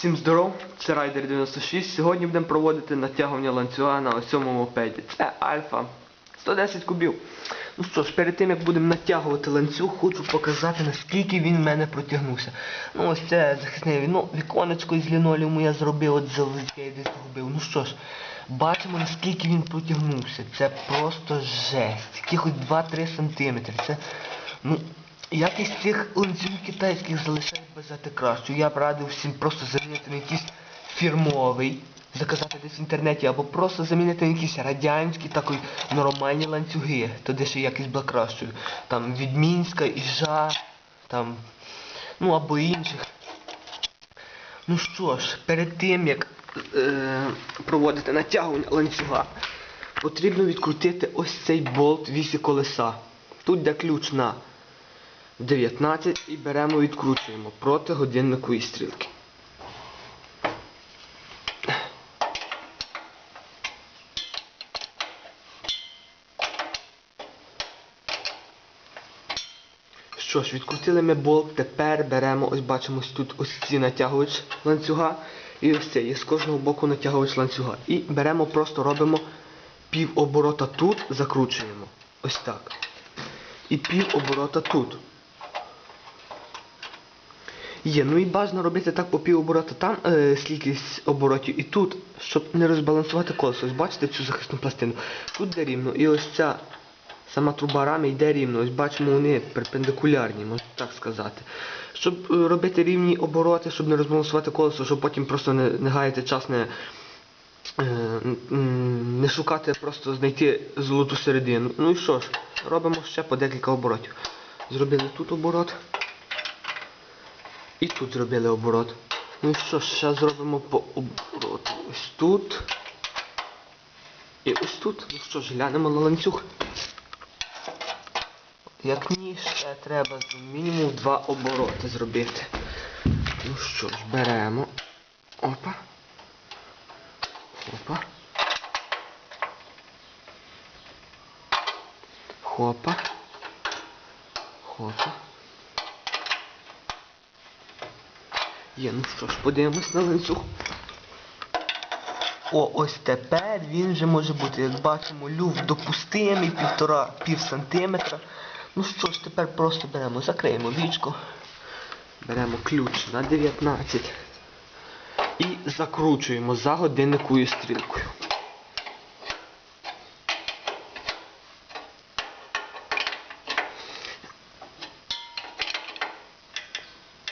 Всім здоров, це Райдер 96. Сьогодні будемо проводити натягування ланцюга на ось цьому мопеді. Це Альфа 110 кубів. Ну що ж, перед тим як будемо натягувати ланцюг, хочу показати наскільки він в мене протягнувся. Ну ось це захисне ну, віконечко із лінолеуму я зробив, от завитке я десь зробив. Ну що ж, бачимо наскільки він протягнувся. Це просто жесть. Якихось 2-3 сантиметри. Це, ну, Якість цих ланцюгів китайських залишає бажати кращу. Я б радив всім просто замінити на якийсь фірмовий, заказати десь в інтернеті, або просто замінити на якісь радянські такої нормальні ланцюги, тоді ще якість була кращою. Там від Мінська, Іжа, там, ну або інших. Ну що ж, перед тим як е, проводити натягування ланцюга, потрібно відкрутити ось цей болт вісі колеса. Тут де ключ на 19 і беремо відкручуємо проти годинникової стрілки. Що ж, відкрутили ми болт, тепер беремо, ось бачимо тут ось ці натягувач ланцюга і ось цей, і з кожного боку натягувач ланцюга. І беремо, просто робимо пів оборота тут, закручуємо. Ось так. І пів оборота тут. Є, ну і бажано робити так по пів оборота там е, скількись оборотів і тут, щоб не розбалансувати колесо. Ось бачите цю захисну пластину. Тут де рівно. І ось ця сама труба рами йде рівно. Ось бачимо, вони перпендикулярні, можна так сказати. Щоб е, робити рівні обороти, щоб не розбалансувати колесо, щоб потім просто не, не гаяти час, не, е, не шукати, просто знайти золоту середину. Ну і що ж, робимо ще по декілька оборотів. Зробили тут оборот. І тут зробили оборот. Ну і що ж, ще зробимо по обороту. Ось тут. І ось тут. Ну що ж, глянемо на ланцюг. Як ні, ще треба мінімум два обороти зробити. Ну що ж, беремо. Опа. Опа. Хопа. Хопа. Є, ну що ж, подивимось на ланцюг. О, ось тепер він вже може бути, як бачимо, люфт допустимий, півтора пів сантиметра. Ну що ж, тепер просто беремо, закриємо вічко. Беремо ключ на 19 і закручуємо за годинникою стрілкою.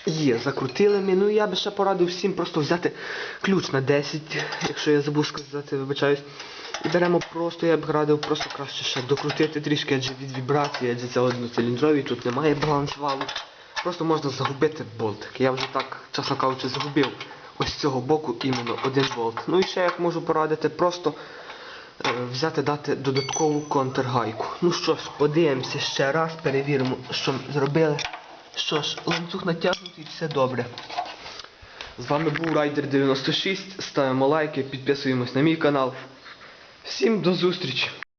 Є, закрутили ми. Ну я би ще порадив всім просто взяти ключ на 10, якщо я забув сказати, вибачаюсь. І беремо просто, я б радив просто краще ще докрутити трішки, адже від вібрації, адже це одноциліндровий, тут немає баланс валу. Просто можна загубити болтик. Я вже так, чесно кажучи, загубив ось з цього боку іменно один болт. Ну і ще як можу порадити, просто е, взяти, дати додаткову контргайку. Ну що ж, подивимося ще раз, перевіримо, що ми зробили. Що ж, ланцюг натягнутий, все добре. З вами був Райдер 96. Ставимо лайки, підписуємось на мій канал. Всім до зустрічі!